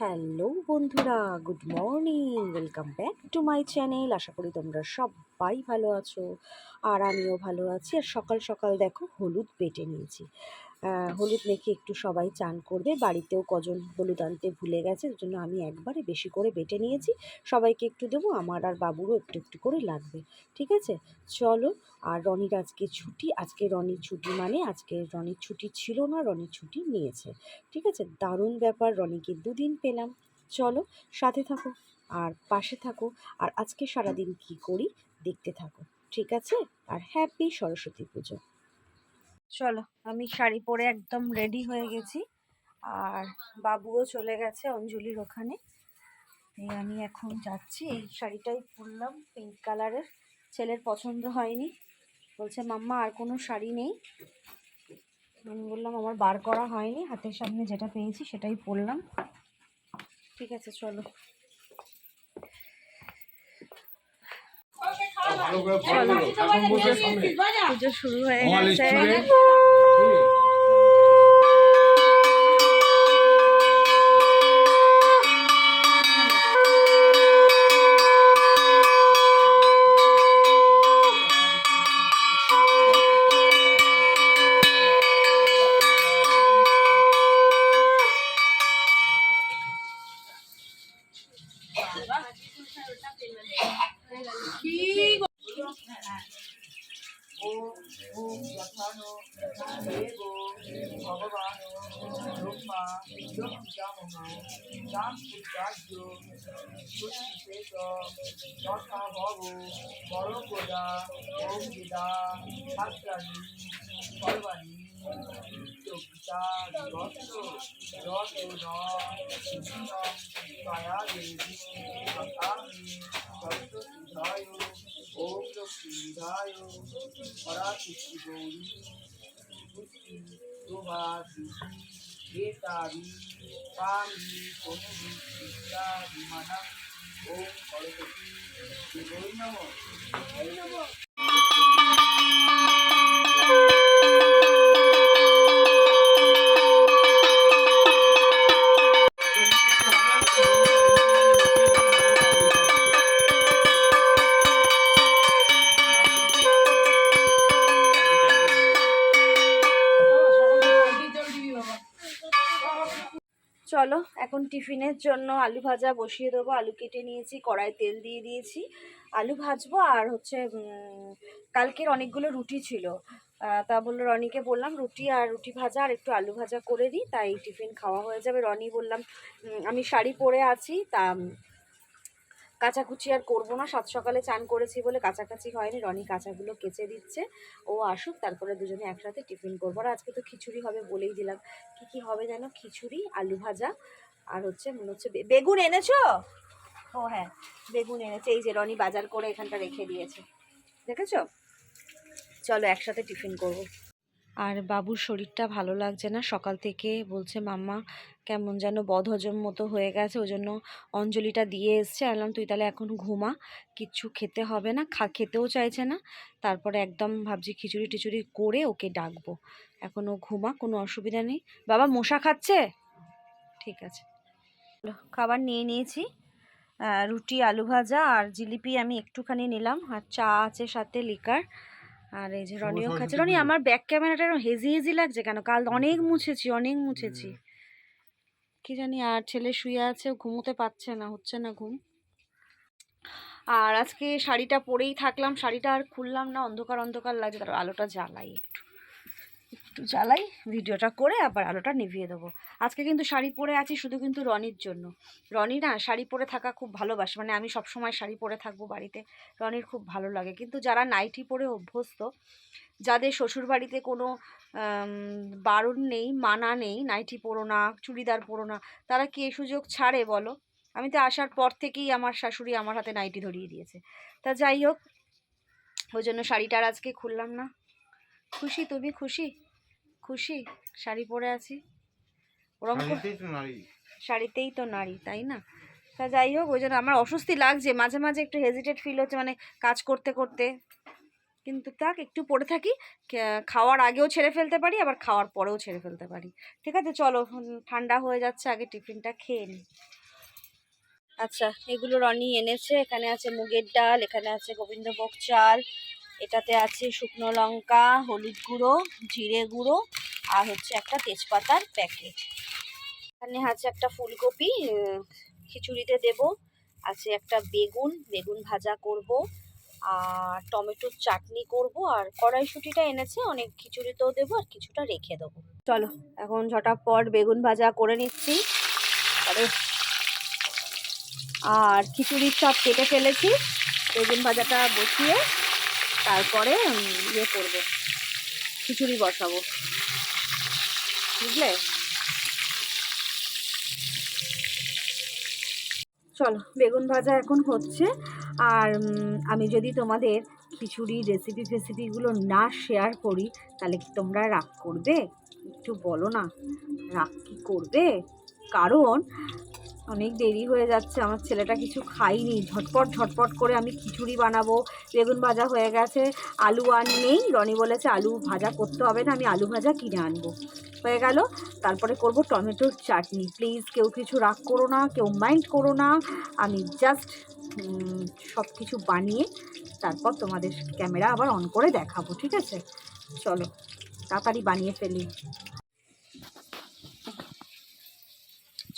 Hello বন্ধুরা, good morning, welcome back to my channel. আশা করি তোমরা সবাই ভালো আছো, আর আমিও ভালো আছি। আর সকাল সকাল দেখো, হলুদ বেটে নিয়েছি। হলুদ মেখে একটু সবাই চান করবে। বাড়িতেও কজন হলুদ আনতে ভুলে গেছে ওই জন্য আমি একবারে বেশি করে বেটে নিয়েছি। সবাইকে একটু দেবো, আমার আর বাবুরও একটু একটু করে লাগবে, ঠিক আছে? চলো, আর রনির আজকে ছুটি, আজকে রনির ছুটি মানে আজকে রনির ছুটি ছিল না, রনির ছুটি নিয়েছে, ঠিক আছে? দারুণ ব্যাপার, রনিকে দুদিন পেলাম। চলো, সাথে থাকো, আর পাশে থাকো, আর আজকে সারাদিন কি করি, দেখতে থাকো, ঠিক আছে? আর হ্যাপি সরস্বতী পুজো। চলো, আমি শাড়ি পরে একদম রেডি হয়ে গেছি। আর বাবুও চলে গেছে অঞ্জলির ওখানে। এই আমি এখন যাচ্ছি। এই শাড়িটাই পরলাম পিঙ্ক কালারের ছেলের পছন্দ হয়নি। বলছে, মাম্মা, আর কোনো শাড়ি নেই? আমি বললাম, আমার বার করা হয়নি। হাতের সামনে যেটা পেয়েছি সেটাই পরলাম। ঠিক আছে, চলো। 我。我。你就出来，你就出。ভালো করে ফলো করো। এখন বসে সামনে। পুজো শুরু হয়ে আমার গেছে স্কুলে ওম লক্ষ্মীধায় পরাশক্তি গৌরী, পুষ্টি প্রভাতি এতাবি পামি অনুবি বিদ্যা বিমানা ওম সরস্বতী দেবৈ চলো, এখন টিফিনের জন্য আলু ভাজা বসিয়ে দেবো। আলু কেটে নিয়েছি কড়াই তেল দিয়ে দিয়েছি। আলু ভাজবো আর হচ্ছে কালকের অনেকগুলো রুটি ছিল। তা বলল রনিকে বললাম, রুটি আর রুটি ভাজা আর একটু আলু ভাজা করে দিই, তাই টিফিন খাওয়া হয়ে যাবে। রনি বললাম আমি শাড়ি পরে আছি, তা কাচাকুচি আর করব না। সাত সকালে চান করেছি বলে কাচাকাচি হয়নি, রনি কাঁচাগুলো কেচে দিচ্ছে। ও আসুক, তারপরে দুজনে একসাথে টিফিন করব। আর আজকে তো খিচুড়ি হবে বলেই দিলাম। কি কি হবে যেন? খিচুড়ি, আলু ভাজা আর হচ্ছে মনে হচ্ছে বেগুন এনেছো? ও হ্যাঁ বেগুন এনেছে এই যে রনি বাজার করে এখানটা রেখে দিয়েছে। দেখেছ? চলো একসাথে টিফিন করব। আর বাবুর শরীরটা ভালো লাগছে না সকাল থেকে বলছে মাম্মা কেমন যেন বদহজম মতো হয়ে গেছে ওই জন্য অঞ্জলিটা দিয়ে এসছে। আনলাম তুই তাহলে এখন ঘুমা কিচ্ছু খেতে হবে না খা খেতেও চাইছে না। তারপরে একদম ভাবছি খিচুড়ি টিচুড়ি করে ওকে ডাকবো। এখন ও ঘুমা কোনো অসুবিধা নেই। বাবা মশা খাচ্ছে? ঠিক আছে। খাবার নিয়ে নিয়েছি। রুটি আলু ভাজা আর জিলিপি আমি একটুখানি নিলাম আর চা আছে সাথে লিকার। আর এই যে রনিও খাচ্ছে। রনি আমার ব্যাক ক্যামেরাটা এরকম হেজি হেজি লাগছে কেন? কাল অনেক মুছেছি অনেক মুছেছি। কি জানি আর ছেলে শুয়ে আছে ঘুমোতে পারছে না হচ্ছে না ঘুম। আর আজকে শাড়িটা পরেই থাকলাম শাড়িটা আর খুললাম না অন্ধকার অন্ধকার লাগছে। তার আলোটা জ্বালাই একটু। একটু জ্বালাই ভিডিওটা করে আবার আলোটা নিভিয়ে দেবো। আজকে কিন্তু শাড়ি পরে আছি শুধু কিন্তু রনির জন্য। রনি না শাড়ি পরে থাকা খুব ভালোবাসে মানে আমি সব সময় শাড়ি পরে থাকব বাড়িতে। রনির খুব ভালো লাগে। কিন্তু যারা নাইটি পরে অভ্যস্ত যাদের শ্বশুরবাড়িতে কোনো আম, বারণ নেই মানা নেই নাইটি পরো না চুড়িদার পরো না তারা কি এই সুযোগ ছাড়ে বলো? আমি তো আসার পর থেকেই আমার শাশুড়ি আমার হাতে নাইটি ধরিয়ে দিয়েছে। তা যাই হোক ওই জন্য শাড়িটা আর আজকে খুললাম না। খুশি? তুমি খুশি? খুশি? শাড়ি পরে আছি। ওরম শাড়িতেই তো নারী। শাড়িতেই তো নারী তাই না? তা যাই হোক ওই জন্য আমার অস্বস্তি লাগছে। মাঝে মাঝে একটু হেজিটেট ফিল হচ্ছে মানে কাজ করতে করতে। কিন্তু তাক একটু পড়ে থাকি। খাওয়ার আগেও ছেড়ে ফেলতে পারি আবার খাওয়ার পরেও ছেড়ে ফেলতে পারি। ঠিক আছে চলো ঠান্ডা হয়ে যাচ্ছে আগে টিফিনটা খেয়ে নিই আচ্ছা এগুলো রনি এনেছে। এখানে আছে মুগের ডাল এখানে আছে গোবিন্দভোগ চাল। এটাতে আছে শুকনো লঙ্কা, হলুদ গুঁড়ো, জিরে গুঁড়ো আর হচ্ছে একটা তেজপাতার প্যাকেট এখানে আছে একটা ফুলকপি খিচুড়িতে দেব। আছে একটা বেগুন বেগুন ভাজা করব। আর টমেটোর চাটনি করব। আর কড়াইশুটিটা এনেছে, অনেক খিচুড়িতেও দেবো আর কিছুটা রেখে দেবো। চলো, এখন ঝটাপট বেগুন ভাজা করে নিচ্ছি। আর খিচুড়ির সব কেটে ফেলেছি। বেগুন ভাজাটা বসিয়ে তারপরে ইয়ে করব। খিচুড়ি বসাবো। বুঝলে? চলো, বেগুন ভাজা এখন হচ্ছে। আর আমি যদি তোমাদের খিচুড়ি রেসিপি ফেসিপিগুলো না শেয়ার করি, তাহলে কি তোমরা রাগ করবে? একটু বলো না। রাগ কি করবে? কারণ অনেক দেরি হয়ে যাচ্ছে, আমার ছেলেটা কিছু খাইনি। ঝটপট ঝটপট করে আমি খিচুড়ি বানাবো। বেগুন ভাজা হয়ে গেছে, আলু আর নেই। রনি বলেছে আলু ভাজা করতে হবে না আমি আলু ভাজা কিনে আনব। হয়ে গেল, তারপরে করব টমেটোর চাটনি। প্লিজ কেউ কিছু রাগ করো না, কেউ মাইন্ড করো না। আমি জাস্ট সব কিছু বানিয়ে তারপর তোমাদের ক্যামেরা আবার অন করে দেখাবো, ঠিক আছে? চলো, তাড়াতাড়ি বানিয়ে ফেলি।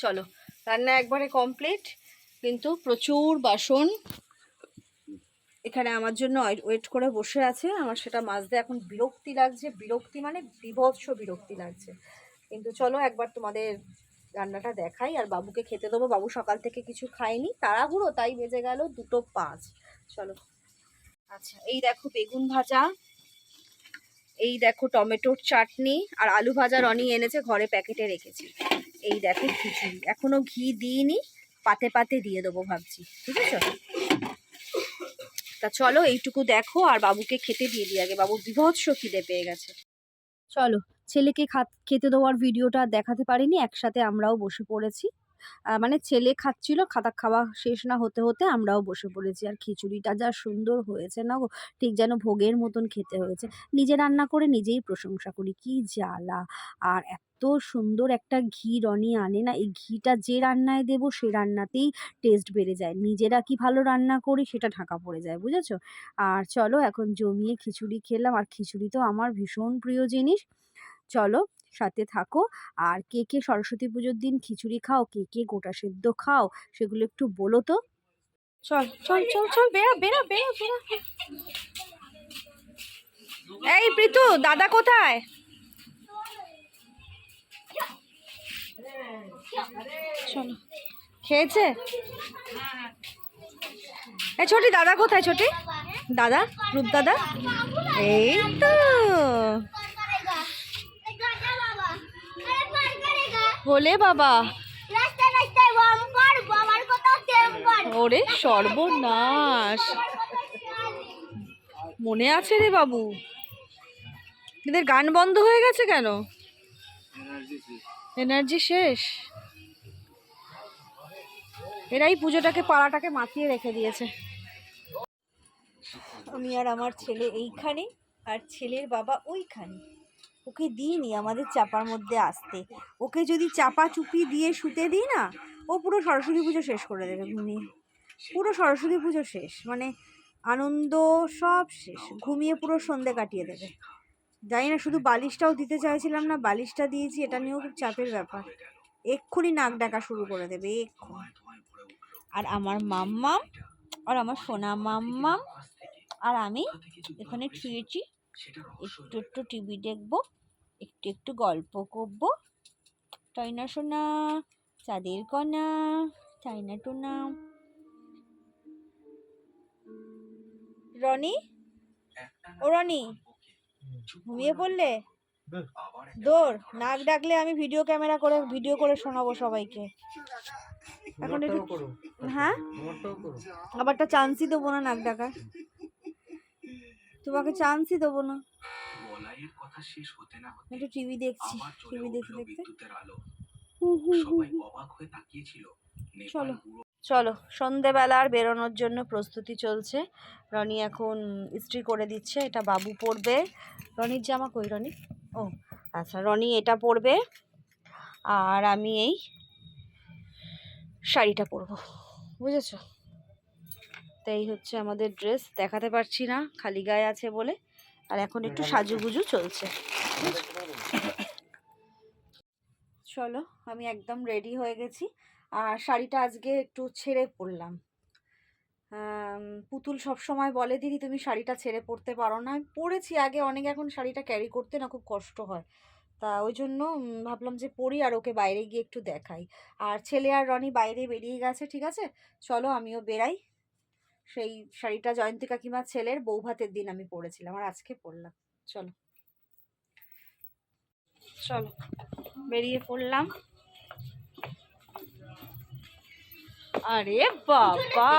চলো রান্না একবারে কমপ্লিট কিন্তু প্রচুর বাসন। এখানে আমার জন্য ওয়েট করে বসে আছে। আমার সেটা মাজতে এখন বিরক্তি লাগছে। বিরক্তি মানে বিভৎস বিরক্তি লাগছে। কিন্তু চলো একবার তোমাদের রান্নাটা দেখাই। আর বাবুকে খেতে দেবো। বাবু সকাল থেকে কিছু খায়নি। তাড়াহুড়ো, তাই বেজে গেল দুটো পাঁচ। চলো। আচ্ছা এই দেখো বেগুন ভাজা। এই দেখো টমেটোর চাটনি। আর আলু ভাজা রনি এনেছে, ঘরে প্যাকেটে রেখেছি। এই দেখো খিচুড়ি। এখনও ঘি দিইনি, পাতে পাতে দিয়ে দেবো ভাবছি, ঠিক আছে? তা চলো এইটুকু দেখো, আর বাবুকে খেতে দিয়ে দিই আগে। বাবু বিভৎস খিদে পেয়ে গেছে। চলো, ছেলেকে খাত দেওয়ার ভিডিওটা দেখাতে পারিনি, একসাথে আমরাও বসে পড়েছি। মানে ছেলে খাচ্ছিল, খাতা খাওয়া শেষ না হতে হতে আমরাও বসে পড়েছি। আর খিচুড়িটা যা সুন্দর হয়েছে না গো, ঠিক যেন ভোগের মতন খেতে হয়েছে। নিজে রান্না করে নিজেই প্রশংসা করি, কি জ্বালা! আর এত সুন্দর একটা ঘি রনি আনে না, এই ঘিটা যে রান্নায় দেবো সে রান্নাতেই টেস্ট বেড়ে যায়। নিজেরা কি ভালো রান্না করি সেটা ঢাকা পড়ে যায়, বুঝেছ? আর চলো এখন জমিয়ে খিচুড়ি খেলাম। আর খিচুড়ি তো আমার ভীষণ প্রিয় জিনিস। চলো সাথে থাকো। আর কে কে সরস্বতী পুজোর দিন খিচুড়ি খাও, কে কে গোটা সেদ্ধ খাও, সেগুলো একটু বলো তো। চল চল চল চল, বেরো বেরো বেরো এই প্রীতু, দাদা কোথায়? চলো। খেয়েছে? এই ছোটি, দাদা কোথায় ছোটি? দাদা রূপ দাদা এই তো। বলে বাবা। ওরে সর্বনাশ। মনে আছে রে বাবু? এদের গান বন্ধ হয়ে গেছে কেন? এনার্জি শেষ। এরাই পুজোটাকে পাড়াটাকে মাতিয়ে রেখে দিয়েছে। আমি আর আমার ছেলে এইখানে আর ছেলের বাবা ওইখানে। ওকে দিইনি, আমাদের চাপার মধ্যে আসতে। ওকে যদি চাপা চুপি দিয়ে শুতে দিই না, ও পুরো সরস্বতী পুজো শেষ করে দেবে। ঘুমিয়ে পুরো সরস্বতী পুজো শেষ মানে আনন্দ সব শেষ। ঘুমিয়ে পুরো সন্ধে কাটিয়ে দেবে। জানি না, শুধু বালিশটাও দিতে চাইছিলাম না, বালিশটা দিয়েছি, এটা নিয়েও খুব চাপের ব্যাপার। এক্ষুনি নাক ডাকা শুরু করে দেবে, এক্ষুনি। আর আমার মাম্মাম, আর আমার সোনা মাম্মাম, আর আমি এখানে শুয়েছি একটু একটু টিভি দেখব। একটু একটু গল্প করব। তাই না সোনা চাঁদের কণা তাই না টোনা। রনি? ও রনি ঘুমিয়ে পড়লে? দৌড় নাক ডাকলে আমি ভিডিও ক্যামেরা করে ভিডিও করে শোনাবো সবাইকে। এখন একটু হ্যাঁ? আবারটা চান্সই দেবো না নাক ডাকার। তোমাকে চান্সই দেবো না। বলাইয়ের কথা শেষ হতে না হতে একটু টিভি দেখছি টিভি দেখতে দেখতে। বিদ্যুতের আলো। সবাই অবাক হয়ে তাকিয়েছিল। চলো। চলো সন্ধেবেলা আর বেরোনোর জন্য প্রস্তুতি চলছে। রনি এখন ইস্ত্রি করে দিচ্ছে এটা বাবু পরবে। রনির জামা কই রনি? ও আচ্ছা রনি এটা পরবে আর আমি এই শাড়িটা পরবো বুঝেছ? তো এই হচ্ছে আমাদের ড্রেস দেখাতে পারছি না খালি গায়ে আছে বলে। আর এখন একটু সাজুগুজু চলছে। চলো আমি একদম রেডি হয়ে গেছি। আর শাড়িটা আজকে একটু ছেড়ে পরলাম। আম, পুতুল সব সময় বলে দিদি তুমি শাড়িটা ছেড়ে পরতে পারো না। আমি পরেছি আগে অনেক এখন শাড়িটা ক্যারি করতে না খুব কষ্ট হয়। তা ওই জন্য ভাবলাম যে পরি আর ওকে বাইরে গিয়ে একটু দেখাই। আর ছেলে আর রনি বাইরে বেরিয়ে গেছে ঠিক আছে? চলো আমিও বেরাই। সেই শাড়িটা জয়ন্তী কাকিমার ছেলের বৌভাতের দিন আমি পরেছিলাম, আর আজকে পরলাম। চলো। চলো, বেরিয়ে পড়লাম। আরে বাবা!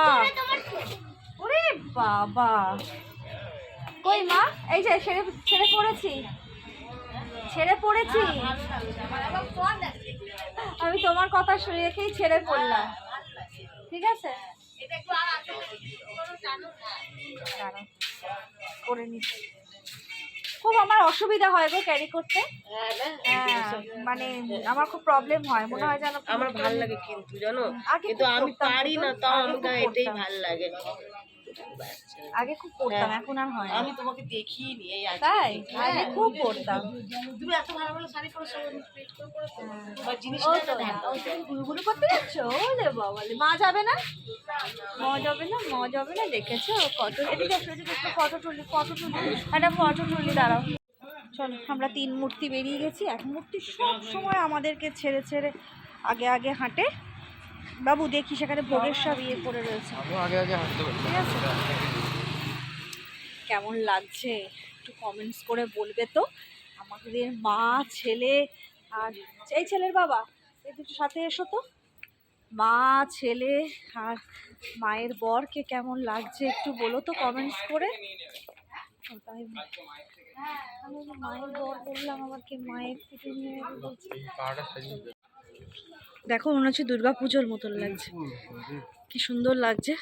ওরে বাবা! কই মা? এই যে ছেড়ে ছেড়ে পড়েছি। ছেড়ে পড়েছি। আমি তোমার কথা শুনে রেখেই ছেড়ে পড়লাম। ঠিক আছে? করে নিচ্ছি। খুব আমার অসুবিধা হয় গো ক্যারি করতে। হ্যাঁ, মানে আমার খুব প্রবলেম হয় মনে হয় জানো আমার ভালো লাগে কিন্তু জানো? কিন্তু আমি পারি না তাও আমাকে আমি এটাই। ভালো লাগে। আগে খুব করতাম এখন আর হয় আমি তোমাকে দেখিনি এই তাই। আগে খুব করতাম তুমি এত ভালো ভালো শাড়ি ও তুমি গুলগুলো করতে যাচ্ছ? ও রে বাবা মা যাবে না? মা যাবে না মা যাবে না দেখেছ? কত এদিকে ফটো তুলি ফটো তুলি একটা ফটো তুলি দাঁড়াও। চলো আমরা তিন মূর্তি বেরিয়ে গেছি। এক মূর্তি সব সময় আমাদেরকে ছেড়ে ছেড়ে আগে আগে হাঁটে। বাবু দেখি সেখানে ভোগের সব ইয়ে পড়ে রয়েছে। ঠিক আছে। কেমন লাগছে? একটু কমেন্টস করে বলবে তো। আমাদের মা ছেলে আর এই ছেলের বাবা এই দুটো সাথে এসো তো। মা ছেলে আর মায়ের বরকে কেমন লাগছে একটু বলো তো কমেন্টস করে। তাই আমি মায়ের বর বললাম আমার কি মায়ের বলছে সাজিয়ে দেখো মনে হচ্ছে দুর্গা পুজোর মতন লাগছে। কি সুন্দর লাগছে।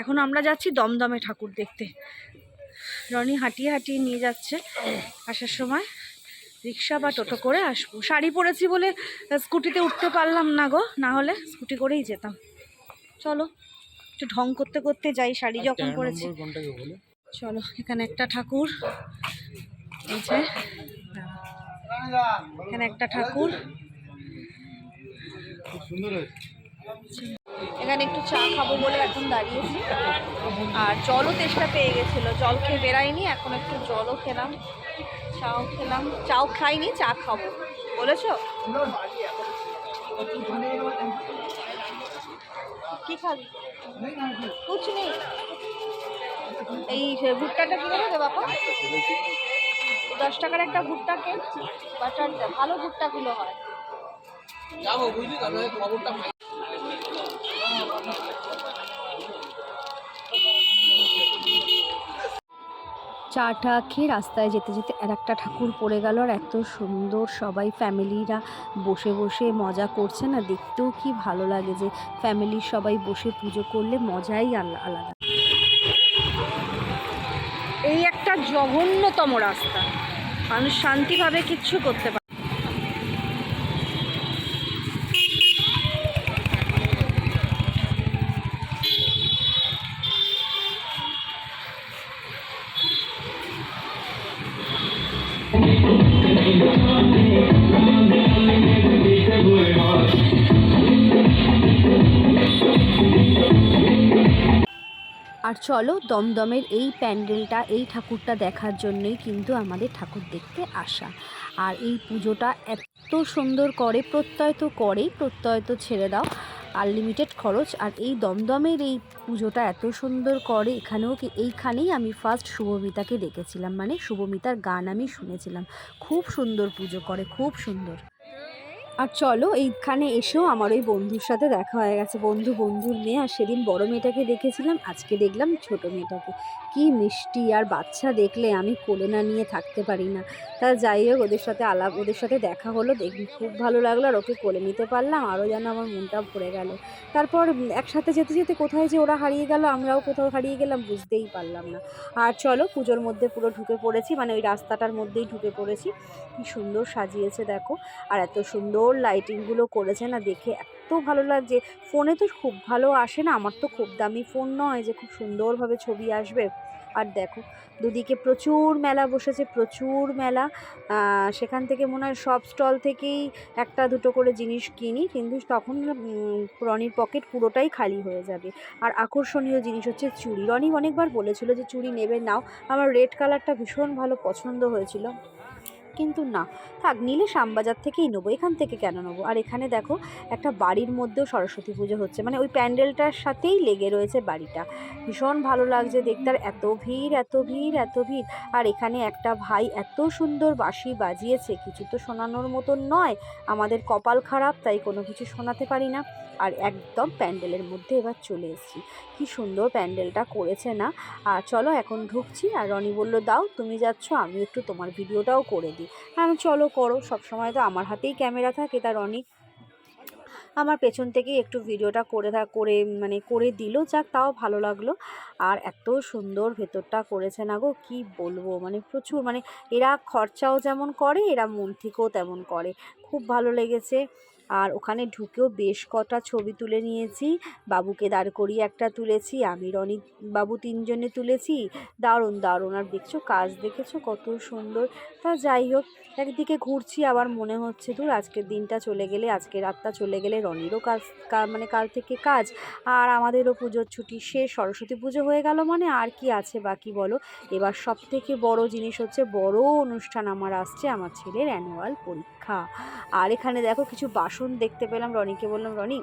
এখন আমরা যাচ্ছি দমদমে ঠাকুর দেখতে। রনি হাঁটিয়ে হাঁটিয়ে নিয়ে যাচ্ছে আসার সময়। রিক্সা বা টোটো করে আসব। শাড়ি পরেছি বলে স্কুটিতে উঠতে পারলাম না গো না হলে স্কুটি করেই যেতাম। চলো একটু ঢং করতে করতে যাই শাড়ি যখন পরেছি। চলো এখানে একটা ঠাকুর। এই যে এখানে একটা ঠাকুর। এখানে একটু চা খাব বলে এখন দাঁড়িয়েছি। আর জলও তেষ্টা পেয়ে গেছিল। জল খেয়ে বেরাইনি এখন একটু জলও খেলাম, চাও খেলাম। চাও খাইনি, চা খাব। বলেছ? কি খাবি? কুছ নেই। এই ভুট্টাটা কিনে দেবে বাবা দশ টাকার একটা ভুট্টা কে বাটার ভালো ভুট্টাগুলো হয়। যাব বুঝলি? আপনাদের খবরটা পাই। চাটা খেয়ে রাস্তায় যেতে যেতে আর একটা ঠাকুর পড়ে গেল আর এত সুন্দর সবাই ফ্যামিলিরা বসে বসে মজা করছে না দেখতেও কি ভালো লাগে যে ফ্যামিলির সবাই বসে পুজো করলে মজাই আলা- আলাদা। এই একটা জঘন্যতম রাস্তা। মানুষ শান্তিভাবে কিচ্ছু করতে পারে আর চলো দমদমের এই প্যান্ডেলটা, এই ঠাকুরটা দেখার জন্যই কিন্তু আমাদের ঠাকুর দেখতে আসা। আর এই পুজোটা এত সুন্দর করে, প্রত্যয় তো করেই, প্রত্যয় তো ছেড়ে দাও আনলিমিটেড খরচ। আর এই দমদমের এই পুজোটা এত সুন্দর করে, এখানেও কি, এইখানেই আমি ফার্স্ট শুভমিতাকে দেখেছিলাম। মানে শুভমিতার গান আমি শুনেছিলাম। খুব সুন্দর পুজো করে, খুব সুন্দর। আর চলো এইখানে এসেও আমার ওই বন্ধুর সাথে দেখা হয়ে গেছে। বন্ধু, বন্ধুর মেয়ে। আর সেদিন বড় মেয়েটাকে দেখেছিলাম, আজকে দেখলাম ছোট মেয়েটাকে। কি মিষ্টি, আর বাচ্চা দেখলে আমি কোলে না নিয়ে থাকতে পারি না। তা যাই হোক, ওদের সাথে আলাপ, ওদের সাথে দেখা হলো, দেখি খুব ভালো লাগল, আর ওকে কোলে নিতে পারলাম, আরও যেন আমার মনটা ভরে গেল। তারপর একসাথে যেতে যেতে কোথায় যে ওরা হারিয়ে গেল, আমরাও কোথাও হারিয়ে গেলাম, বুঝতেই পারলাম না। আর চলো, পুজোর মধ্যে পুরো ঢুকে পড়েছি মানে ওই রাস্তাটার মধ্যেই ঢুকে পড়েছি। কি সুন্দর সাজিয়েছে, দেখো। আর এত সুন্দর লাইটিংগুলো করেছে না, দেখে এত ভালো লাগছে ফোনে তো খুব ভালো আসে না, আমার তো খুব দামি ফোন নয় যে খুব সুন্দরভাবে ছবি আসবে। আর দেখো, দুদিকে প্রচুর মেলা বসেছে, প্রচুর মেলা। সেখান থেকে মনে হয় সব স্টল থেকেই একটা দুটো করে জিনিস কিনি, কিন্তু তখন রনির পকেট পুরোটাই খালি হয়ে যাবে। আর আকর্ষণীয় জিনিস হচ্ছে চুড়ি। রনি অনেকবার বলেছিল যে চুড়ি নেবে, নাও। আমার রেড কালারটা ভীষণ ভালো পছন্দ হয়েছিল। কিন্তু না। থাক, নিলে শ্যামবাজার থেকেই নেব। এখান থেকে কেন নেব? আর এখানে দেখো, একটা বাড়ির মধ্যেও সরস্বতী পুজো হচ্ছে। মানে ওই প্যান্ডেলটার সাথেই লেগে রয়েছে বাড়িটা। ভীষণ ভালো লাগছে দেখতে। আর এত ভিড় এত ভিড় এত ভিড়। আর এখানে একটা ভাই এত সুন্দর বাঁশি বাজিয়েছে। কিছু তো শোনানোর মতন নয়। আমাদের কপাল খারাপ, তাই কোনো কিছু শোনাতে পারি না। আর একদম প্যান্ডেলের মধ্যে এবার চলে এসেছি। কি সুন্দর প্যান্ডেলটা করেছে না? আর চলো এখন ঢুকছি। আর রনি বলল, দাও, তুমি যাচ্ছ আমি একটু তোমার ভিডিওটাও করে দিই। আমি চলো করো। সবসময় তো আমার হাতেই ক্যামেরা থাকে তার অনেক আমার পেছন থেকে একটু ভিডিওটা করে করে মানে করে দিল, যাক তাও ভালো লাগল। আর এত সুন্দর ভেতরটা করেছে না গো, কি বলব? মানে প্রচুর মানে এরা খরচাও যেমন করে, এরা মন থেকেও তেমন করে। খুব ভালো লেগেছে। আর ওখানে ঢুকেও বেশ কটা ছবি তুলে নিয়েছি। বাবুকে দাঁড় করিয়ে একটা তুলেছি, আমি রনি বাবু তিনজনে তুলেছি। দারুণ দারুণ। আর দেখছ, কাজ দেখেছ কত সুন্দর। তা যাই হোক, একদিকে ঘুরছি, আবার মনে হচ্ছে দূর আজকের দিনটা চলে গেলে আজকে রাতটা চলে গেলে রনিরও কাজ মানে কাল থেকে কাজ। আর আমাদেরও পুজোর ছুটি শেষ, সরস্বতী পুজো হয়ে গেল মানে আর কি আছে বাকি বলো? এবার সব থেকে বড় জিনিস হচ্ছে, বড় অনুষ্ঠান আমার আসছে, আমার ছেলের অ্যানুয়াল পরীক্ষা। আর এখানে দেখো কিছু বাসন দেখতে পেলাম। রনিকে বললাম রনি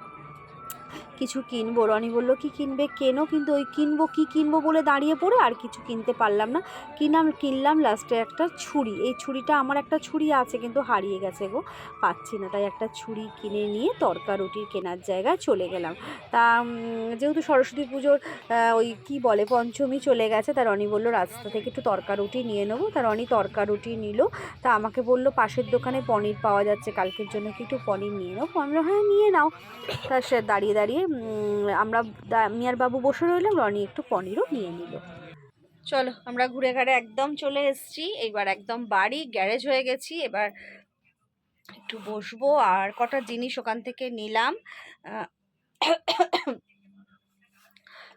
কিছু কিনবো। রনি বলল কি কিনবে? কেনো? কিন্তু ওই কিনবো কি কিনবো বলে দাঁড়িয়ে পড়ে? আর কিছু কিনতে পারলাম না। কিনাম কিনলাম লাস্টে একটা ছুরি। এই ছুরিটা আমার একটা ছুরি আছে কিন্তু হারিয়ে গেছে গো। পাচ্ছি না তাই একটা ছুরি কিনে নিয়ে তরকা রুটির কেনার জায়গায় চলে গেলাম। তা যেহেতু সরস্বতী পুজোর ওই কি বলে পঞ্চমী চলে গেছে তা রনি বলল রাস্তা থেকে একটু তরকা রুটি নিয়ে নেব। তা রনি তরকা রুটি নিল। তা আমাকে বলল পাশের দোকানে পনির পাওয়া যাচ্ছে কালকের জন্য কি একটু পনির নিয়ে নেব? আমি বললাম, হ্যাঁ নিয়ে নাও। তা সে দাঁড়িয়ে দাঁড়িয়ে আমরা মিয়ার বাবু বসে রইলাম, রনি একটু পনিরও নিয়ে নিল। চলো, আমরা ঘুরে ঘাড়ে একদম চলে এসেছি। এবার একদম বাড়ি, গ্যারেজ হয়ে গেছি। এবার একটু বসবো আর কটা জিনিস ওখান থেকে নিলাম।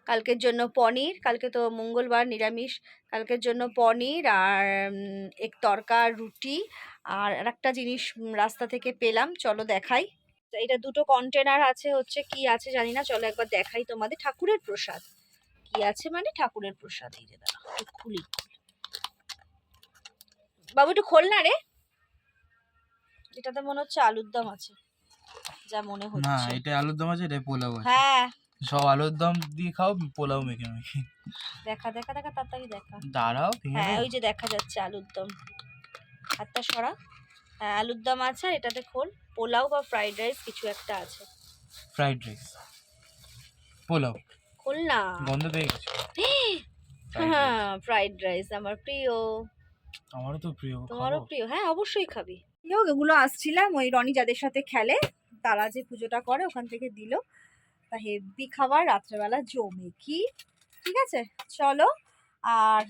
কালকের জন্য পনির, কালকে তো মঙ্গলবার নিরামিষ। কালকের জন্য পনির আর এক তরকা রুটি। আর একটা জিনিস রাস্তা থেকে পেলাম। চলো দেখাই। তো এটা দুটো কন্টেনার আছে হচ্ছে কি আছে জানি না চলো একবার দেখাই তোমাদের ঠাকুরের প্রসাদ। কি আছে মানে ঠাকুরের প্রসাদ এই যে দাঁড়া খুলি। বাবু একটু খোল না রে। এটাতে মনে হচ্ছে আলুর দম আছে যা মনে হচ্ছে। না এটা আলুর দম আছে এটা পোলাও আছে। হ্যাঁ। সব আলুর দম দিয়ে খাও পোলাও মেখে মেখে। দেখা দেখা দেখা তাড়াতাড়ি দেখা। দাঁড়াও হ্যাঁ ওই যে দেখা যাচ্ছে আলুর দম। হাতটা সরা আলুর দম আছে আর এটাতে খোল। পোলাও বা ফ্রাইড রাইস কিছু একটা আছে। ফ্রাইড রাইস পোলাও? খোল না। গন্ধ পেয়ে গেছে। হ্যাঁ ফ্রাইড রাইস আমার প্রিয়। আমারও তো প্রিয় তোমারও প্রিয়। হ্যাঁ অবশ্যই খাবি। হোক এগুলো আসছিলাম। ওই রনি যাদের সাথে খেলে তারা যে পুজোটা করে ওখান থেকে দিল। তা হেভি খাবার রাত্রেবেলা জমে কি। ঠিক আছে চলো। আর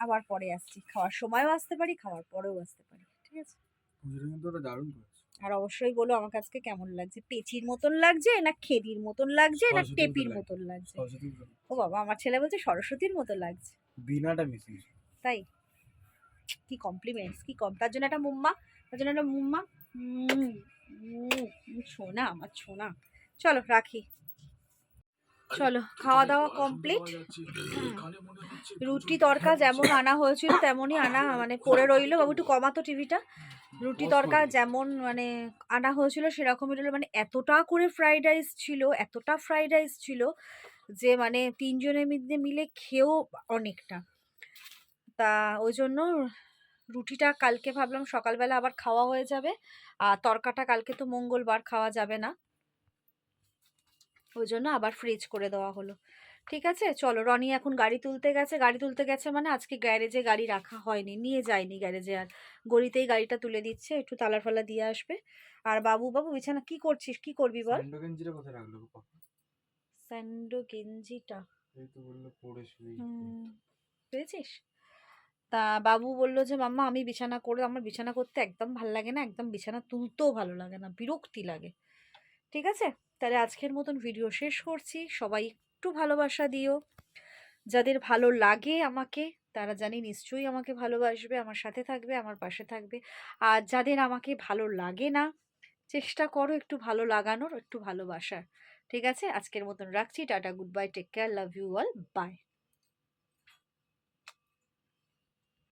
আবার পরে আসছি। খাওয়ার সময়ও আসতে পারি খাওয়ার পরেও আসতে পারি। ঠিক আছে। পুজোটা কিন্তু ওটা দারুণ করেছে। আর অবশ্যই বলো আমার কাছকে কেমন লাগছে? পেচির মতন লাগছে না খেদির মতন লাগছে না টেপির মতন লাগছে? ও বাবা আমার ছেলে বলছে সরস্বতীর মতো লাগছে। বিনাটা মিশিয়ে তাই? কি কমপ্লিমেন্টস কি কম। তার জন্য একটা মুম্মা তার জন্য একটা মুম্মা। ছোনা আমার ছোনা চলো রাখি। চলো খাওয়া দাওয়া কমপ্লিট রুটি তরকা যেমন আনা হয়েছিল তেমনই আনা মানে পড়ে রইল। বাবু একটু কমাতো টিভিটা রুটি তরকা যেমন মানে আনা হয়েছিল সেরকমই রইল। মানে এতটা করে ফ্রাইড রাইস ছিল এতটা ফ্রাইড রাইস ছিল যে মানে তিনজনের মধ্যে মিলে খেয়েও অনেকটা। তা ওই জন্য রুটিটা কালকে ভাবলাম সকালবেলা আবার খাওয়া হয়ে যাবে। আর তরকাটা কালকে তো মঙ্গলবার খাওয়া যাবে না। ওই জন্য আবার ফ্রিজ করে দেওয়া হলো। ঠিক আছে? চলো রনি এখন গাড়ি তুলতে গেছে। গাড়ি তুলতে গেছে মানে আজকে গ্যারেজে গাড়ি রাখা হয়নি। নিয়ে যায়নি গ্যারেজে আর। গড়িতেই গাড়িটা তুলে দিচ্ছে একটু তালার ফালা দিয়ে আসবে। আর বাবু বাবু বিছানা কি করছিস? কি করবি বল? স্যান্ডো গেঞ্জিটা পেয়েছিস তা বাবু বলল যে মাম্মা আমি বিছানা করে আমার বিছানা করতে একদম ভালো লাগে না। একদম বিছানা তুলতেও ভালো লাগে না। বিরক্তি লাগে। ঠিক আছে? তাহলে আজকের মতন ভিডিও শেষ করছি। সবাই একটু ভালোবাসা দিও। যাদের ভালো লাগে আমাকে, তারা জানি নিশ্চয়ই আমাকে ভালোবাসবে, আমার সাথে থাকবে, আমার পাশে থাকবে। আর যাদের আমাকে ভালো লাগে না, চেষ্টা করো একটু ভালো লাগানোর, একটু ভালোবাসার। ঠিক আছে? আজকের মতন রাখছি। Tata, good bye, take care, love you all, bye.